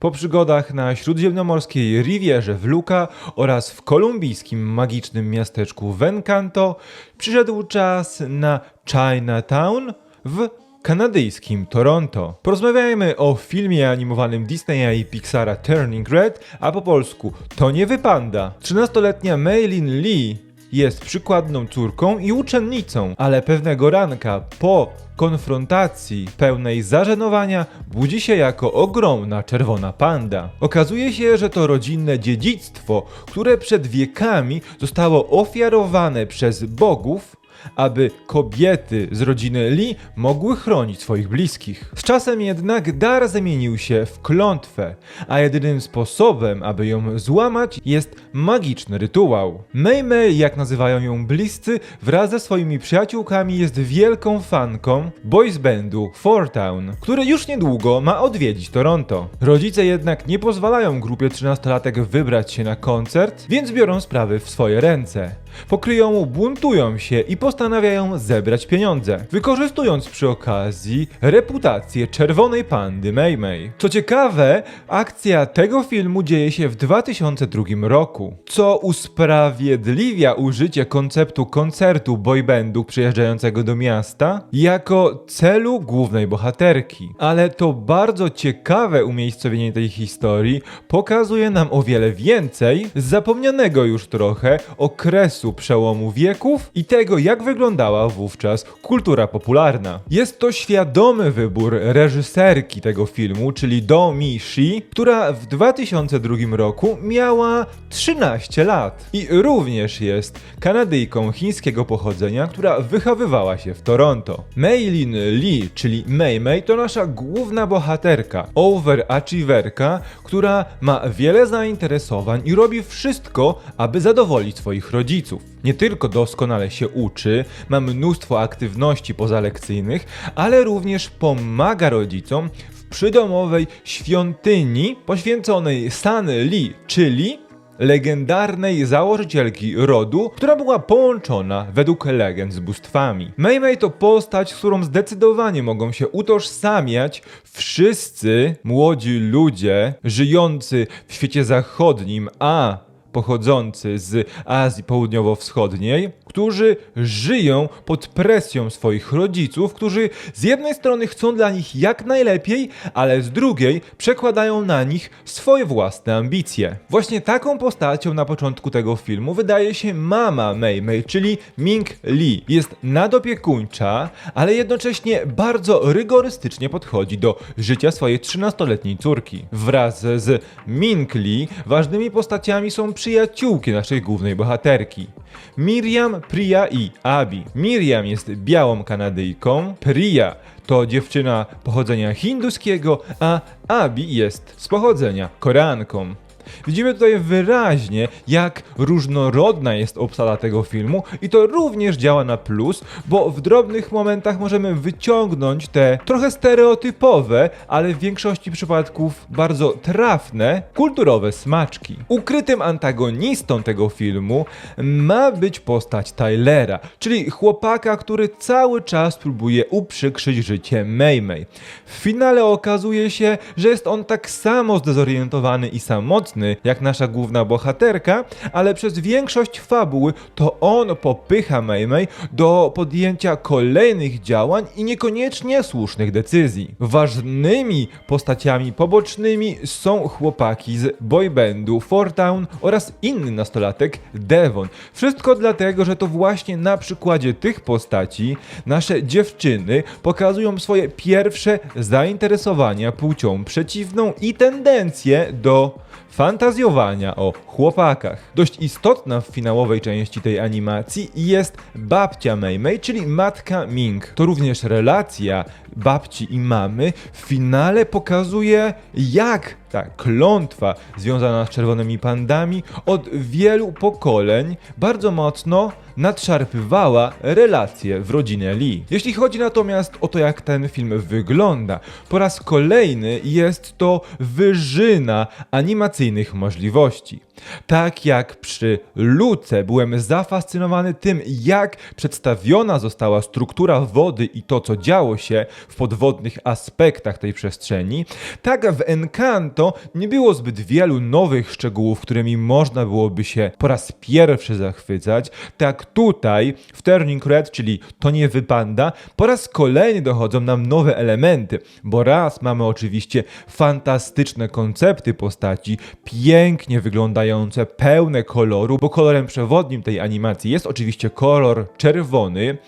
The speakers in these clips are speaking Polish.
Po przygodach na śródziemnomorskiej Rivierze w Luka oraz w kolumbijskim magicznym miasteczku Vencanto przyszedł czas na Chinatown w kanadyjskim Toronto. Porozmawiajmy o filmie animowanym Disneya i Pixara Turning Red, a po polsku To nie wypanda. 13-letnia Maylin Lee jest przykładną córką i uczennicą, ale pewnego ranka po konfrontacji pełnej zażenowania budzi się jako ogromna czerwona panda. Okazuje się, że to rodzinne dziedzictwo, które przed wiekami zostało ofiarowane przez bogów, aby kobiety z rodziny Lee mogły chronić swoich bliskich. Z czasem jednak dar zamienił się w klątwę, a jedynym sposobem, aby ją złamać, jest magiczny rytuał. Mei Mei, jak nazywają ją bliscy, wraz ze swoimi przyjaciółkami jest wielką fanką boys bandu Four Town, który już niedługo ma odwiedzić Toronto. Rodzice jednak nie pozwalają grupie 13-latek wybrać się na koncert, więc biorą sprawy w swoje ręce. Pokryją, buntują się i postanawiają zebrać pieniądze, wykorzystując przy okazji reputację czerwonej pandy Mei Mei. Co ciekawe, akcja tego filmu dzieje się w 2002 roku, co usprawiedliwia użycie konceptu koncertu boybandu przyjeżdżającego do miasta jako celu głównej bohaterki. Ale to bardzo ciekawe umiejscowienie tej historii pokazuje nam o wiele więcej zapomnianego już trochę okresu przełomu wieków i tego, jak wyglądała wówczas kultura popularna. Jest to świadomy wybór reżyserki tego filmu, czyli Do Mi Shi, która w 2002 roku miała 13 lat i również jest Kanadyjką chińskiego pochodzenia, która wychowywała się w Toronto. Meilin Lee, czyli Mei Mei, to nasza główna bohaterka, overachieverka, która ma wiele zainteresowań i robi wszystko, aby zadowolić swoich rodziców. Nie tylko doskonale się uczy, ma mnóstwo aktywności pozalekcyjnych, ale również pomaga rodzicom w przydomowej świątyni poświęconej San Li, czyli legendarnej założycielki rodu, która była połączona według legend z bóstwami. Mei Mei to postać, z którą zdecydowanie mogą się utożsamiać wszyscy młodzi ludzie żyjący w świecie zachodnim, a pochodzący z Azji Południowo-Wschodniej, którzy żyją pod presją swoich rodziców, którzy z jednej strony chcą dla nich jak najlepiej, ale z drugiej przekładają na nich swoje własne ambicje. Właśnie taką postacią na początku tego filmu wydaje się mama Mei Mei, czyli Ming Lee. Jest nadopiekuńcza, ale jednocześnie bardzo rygorystycznie podchodzi do życia swojej 13-letniej córki. Wraz z Ming Lee ważnymi postaciami są przyjaciółki naszej głównej bohaterki. Miriam, Priya i Abi. Miriam jest białą Kanadyjką, Priya to dziewczyna pochodzenia hinduskiego, a Abi jest z pochodzenia Koreanką. Widzimy tutaj wyraźnie, jak różnorodna jest obsada tego filmu i to również działa na plus, bo w drobnych momentach możemy wyciągnąć te trochę stereotypowe, ale w większości przypadków bardzo trafne, kulturowe smaczki. Ukrytym antagonistą tego filmu ma być postać Tylera, czyli chłopaka, który cały czas próbuje uprzykrzyć życie Mei. W finale okazuje się, że jest on tak samo zdezorientowany i samotny, jak nasza główna bohaterka, ale przez większość fabuły to on popycha Mei Mei do podjęcia kolejnych działań i niekoniecznie słusznych decyzji. Ważnymi postaciami pobocznymi są chłopaki z boybandu Four Town oraz inny nastolatek Devon. Wszystko dlatego, że to właśnie na przykładzie tych postaci nasze dziewczyny pokazują swoje pierwsze zainteresowania płcią przeciwną i tendencje do fantazjowania o chłopakach. Dość istotna w finałowej części tej animacji jest babcia Mei Mei, czyli matka Ming. To również relacja babci i mamy w finale pokazuje jak ta klątwa związana z czerwonymi pandami od wielu pokoleń bardzo mocno nadszarpywała relacje w rodzinie Lee. Jeśli chodzi natomiast o to, jak ten film wygląda, po raz kolejny jest to wyżyna animacyjnych możliwości. Tak jak przy Luce byłem zafascynowany tym, jak przedstawiona została struktura wody i to, co działo się, w podwodnych aspektach tej przestrzeni, tak w Encanto nie było zbyt wielu nowych szczegółów, którymi można byłoby się po raz pierwszy zachwycać. Tak tutaj w Turning Red, czyli To nie wypanda, po raz kolejny dochodzą nam nowe elementy, bo raz mamy oczywiście fantastyczne koncepty postaci, pięknie pełne koloru, bo kolorem przewodnim tej animacji jest oczywiście kolor czerwony.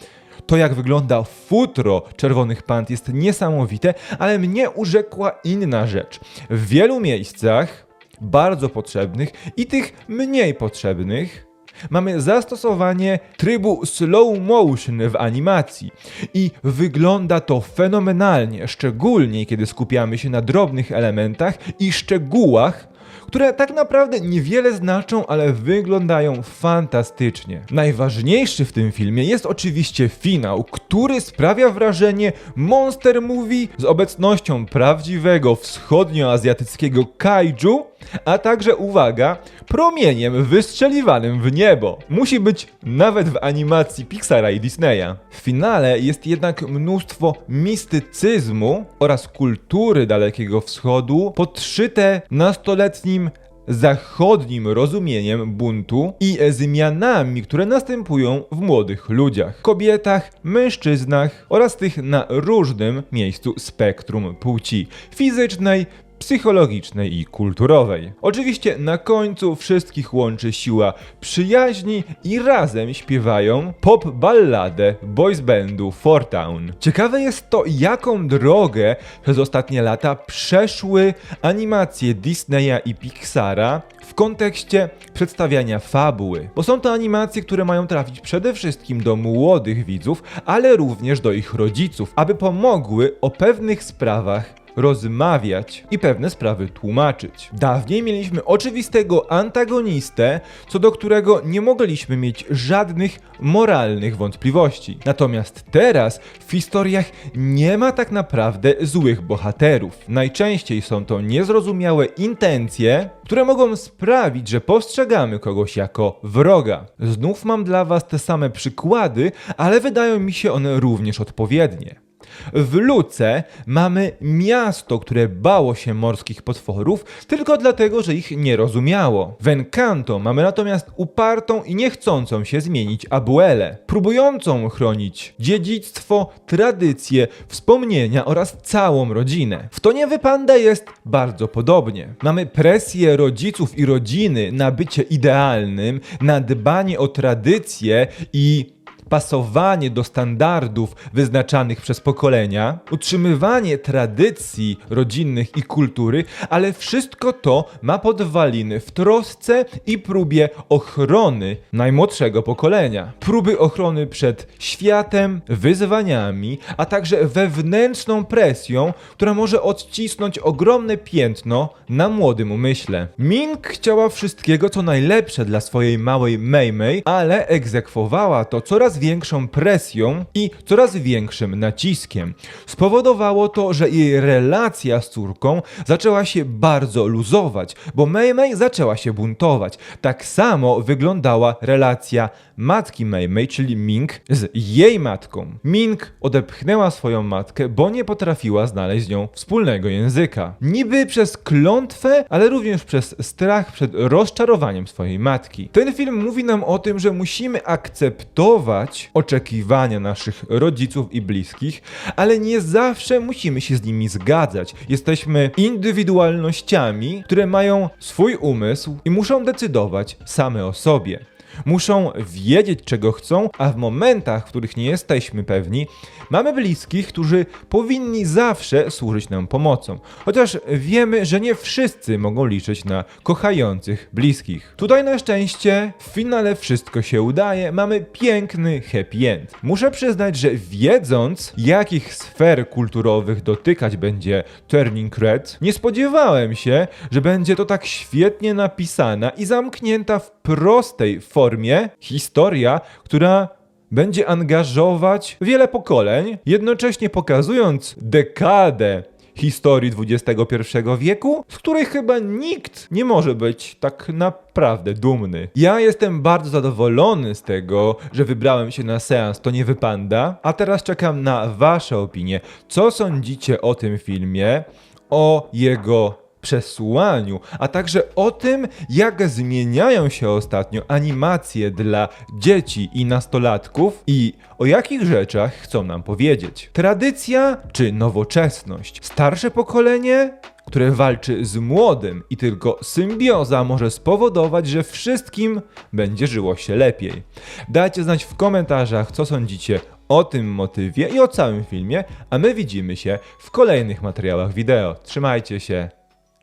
To, jak wygląda futro czerwonych pant, jest niesamowite, ale mnie urzekła inna rzecz. W wielu miejscach, bardzo potrzebnych i tych mniej potrzebnych, mamy zastosowanie trybu slow motion w animacji. I wygląda to fenomenalnie, szczególnie kiedy skupiamy się na drobnych elementach i szczegółach, które tak naprawdę niewiele znaczą, ale wyglądają fantastycznie. Najważniejszy w tym filmie jest oczywiście finał, który sprawia wrażenie monster movie z obecnością prawdziwego wschodnioazjatyckiego kaiju, a także, uwaga, promieniem wystrzeliwanym w niebo. Musi być nawet w animacji Pixara i Disneya. W finale jest jednak mnóstwo mistycyzmu oraz kultury Dalekiego Wschodu podszyte nastoletnim zachodnim rozumieniem buntu i zmianami, które następują w młodych ludziach, kobietach, mężczyznach oraz tych na różnym miejscu spektrum płci fizycznej, psychologicznej i kulturowej. Oczywiście na końcu wszystkich łączy siła przyjaźni i razem śpiewają pop balladę boys bandu Four Town. Ciekawe jest to, jaką drogę przez ostatnie lata przeszły animacje Disneya i Pixara w kontekście przedstawiania fabuły, bo są to animacje, które mają trafić przede wszystkim do młodych widzów, ale również do ich rodziców, aby pomogły o pewnych sprawach rozmawiać i pewne sprawy tłumaczyć. Dawniej mieliśmy oczywistego antagonistę, co do którego nie mogliśmy mieć żadnych moralnych wątpliwości. Natomiast teraz w historiach nie ma tak naprawdę złych bohaterów. Najczęściej są to niezrozumiałe intencje, które mogą sprawić, że postrzegamy kogoś jako wroga. Znów mam dla Was te same przykłady, ale wydają mi się one również odpowiednie. W Luce mamy miasto, które bało się morskich potworów tylko dlatego, że ich nie rozumiało. W Encanto mamy natomiast upartą i niechcącą się zmienić Abuelę, próbującą chronić dziedzictwo, tradycje, wspomnienia oraz całą rodzinę. W Tonie Wypanda jest bardzo podobnie. Mamy presję rodziców i rodziny na bycie idealnym, na dbanie o tradycje i pasowanie do standardów wyznaczanych przez pokolenia, utrzymywanie tradycji rodzinnych i kultury, ale wszystko to ma podwaliny w trosce i próbie ochrony najmłodszego pokolenia. Próby ochrony przed światem, wyzwaniami, a także wewnętrzną presją, która może odcisnąć ogromne piętno na młodym umyśle. Ming chciała wszystkiego co najlepsze dla swojej małej Mei ale egzekwowała to coraz większą presją i coraz większym naciskiem. Spowodowało to, że jej relacja z córką zaczęła się bardzo luzować, bo Mei Mei zaczęła się buntować. Tak samo wyglądała relacja matki Mei Mei, czyli Ming, z jej matką. Ming odepchnęła swoją matkę, bo nie potrafiła znaleźć z nią wspólnego języka. Niby przez klątwę, ale również przez strach przed rozczarowaniem swojej matki. Ten film mówi nam o tym, że musimy akceptować oczekiwania naszych rodziców i bliskich, ale nie zawsze musimy się z nimi zgadzać. Jesteśmy indywidualnościami, które mają swój umysł i muszą decydować same o sobie. Muszą wiedzieć, czego chcą, a w momentach, w których nie jesteśmy pewni, mamy bliskich, którzy powinni zawsze służyć nam pomocą. Chociaż wiemy, że nie wszyscy mogą liczyć na kochających bliskich. Tutaj na szczęście w finale wszystko się udaje, mamy piękny happy end. Muszę przyznać, że wiedząc, jakich sfer kulturowych dotykać będzie Turning Red, nie spodziewałem się, że będzie to tak świetnie napisana i zamknięta w prostej formie historia, która będzie angażować wiele pokoleń, jednocześnie pokazując dekadę historii XXI wieku, z której chyba nikt nie może być tak naprawdę dumny. Ja jestem bardzo zadowolony z tego, że wybrałem się na seans To nie wypanda, a teraz czekam na Wasze opinie. Co sądzicie o tym filmie, o jego przesłaniu, a także o tym, jak zmieniają się ostatnio animacje dla dzieci i nastolatków i o jakich rzeczach chcą nam powiedzieć. Tradycja czy nowoczesność? Starsze pokolenie? które walczy z młodym i tylko symbioza może spowodować, że wszystkim będzie żyło się lepiej. Dajcie znać w komentarzach, co sądzicie o tym motywie i o całym filmie, a my widzimy się w kolejnych materiałach wideo. Trzymajcie się.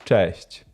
Cześć.